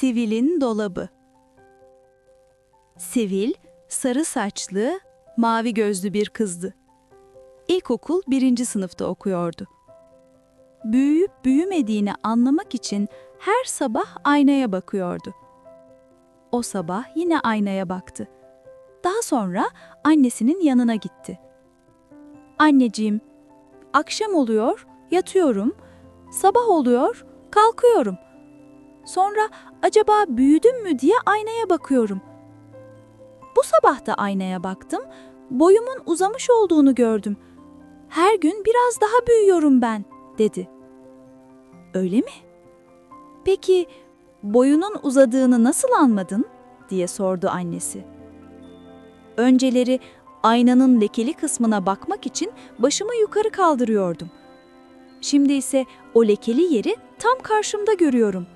Sivil'in dolabı. Sivil, sarı saçlı, mavi gözlü bir kızdı. İlkokul birinci sınıfta okuyordu. Büyüyüp büyümediğini anlamak için her sabah aynaya bakıyordu. O sabah yine aynaya baktı. Daha sonra annesinin yanına gitti. Anneciğim, akşam oluyor, yatıyorum. Sabah oluyor, kalkıyorum. Sonra acaba büyüdüm mü diye aynaya bakıyorum. Bu sabah da aynaya baktım, boyumun uzamış olduğunu gördüm. Her gün biraz daha büyüyorum ben, dedi. Öyle mi? Peki boyunun uzadığını nasıl anladın? diye sordu annesi. Önceleri aynanın lekeli kısmına bakmak için başımı yukarı kaldırıyordum. Şimdi ise o lekeli yeri tam karşımda görüyorum.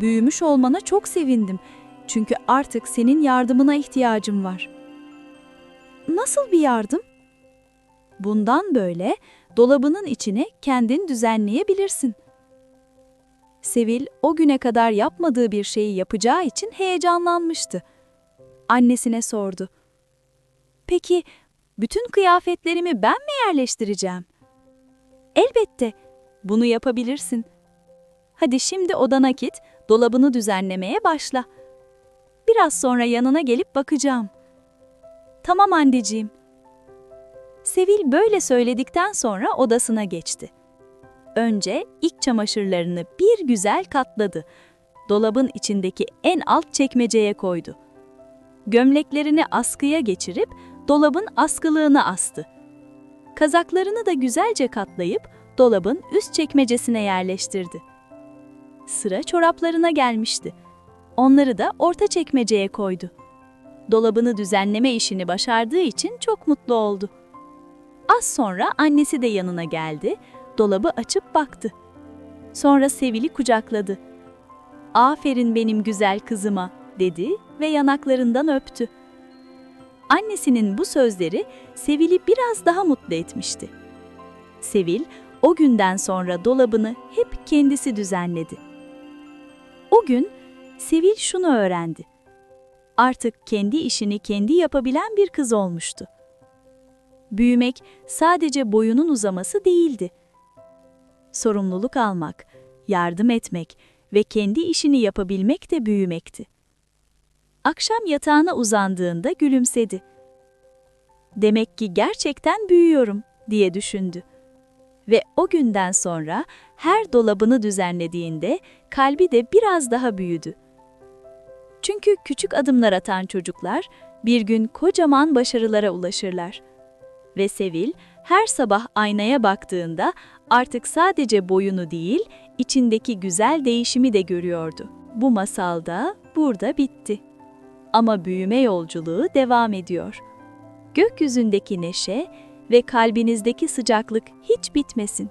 Büyümüş olmana çok sevindim. Çünkü artık senin yardımına ihtiyacım var. Nasıl bir yardım? Bundan böyle dolabının içine kendin düzenleyebilirsin. Sevil o güne kadar yapmadığı bir şeyi yapacağı için heyecanlanmıştı. Annesine sordu. Peki bütün kıyafetlerimi ben mi yerleştireceğim? Elbette. Bunu yapabilirsin. Hadi şimdi odana git, dolabını düzenlemeye başla. Biraz sonra yanına gelip bakacağım. Tamam anneciğim. Sevil böyle söyledikten sonra odasına geçti. Önce iç çamaşırlarını bir güzel katladı. Dolabın içindeki en alt çekmeceye koydu. Gömleklerini askıya geçirip dolabın askılığını astı. Kazaklarını da güzelce katlayıp dolabın üst çekmecesine yerleştirdi. Sıra çoraplarına gelmişti. Onları da orta çekmeceye koydu. Dolabını düzenleme işini başardığı için çok mutlu oldu. Az sonra annesi de yanına geldi, dolabı açıp baktı. Sonra Sevil'i kucakladı. "Aferin benim güzel kızıma." dedi ve yanaklarından öptü. Annesinin bu sözleri Sevil'i biraz daha mutlu etmişti. Sevil o günden sonra dolabını hep kendisi düzenledi. O gün Sevil şunu öğrendi. Artık kendi işini kendi yapabilen bir kız olmuştu. Büyümek sadece boyunun uzaması değildi. Sorumluluk almak, yardım etmek ve kendi işini yapabilmek de büyümekti. Akşam yatağına uzandığında gülümsedi. Demek ki gerçekten büyüyorum diye düşündü. Ve o günden sonra her dolabını düzenlediğinde kalbi de biraz daha büyüdü. Çünkü küçük adımlar atan çocuklar bir gün kocaman başarılara ulaşırlar. Ve Sevil her sabah aynaya baktığında artık sadece boyunu değil, içindeki güzel değişimi de görüyordu. Bu masal da burada bitti. Ama büyüme yolculuğu devam ediyor. Gökyüzündeki neşe ve kalbinizdeki sıcaklık hiç bitmesin.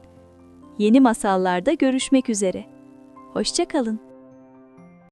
Yeni masallarda görüşmek üzere. Hoşçakalın.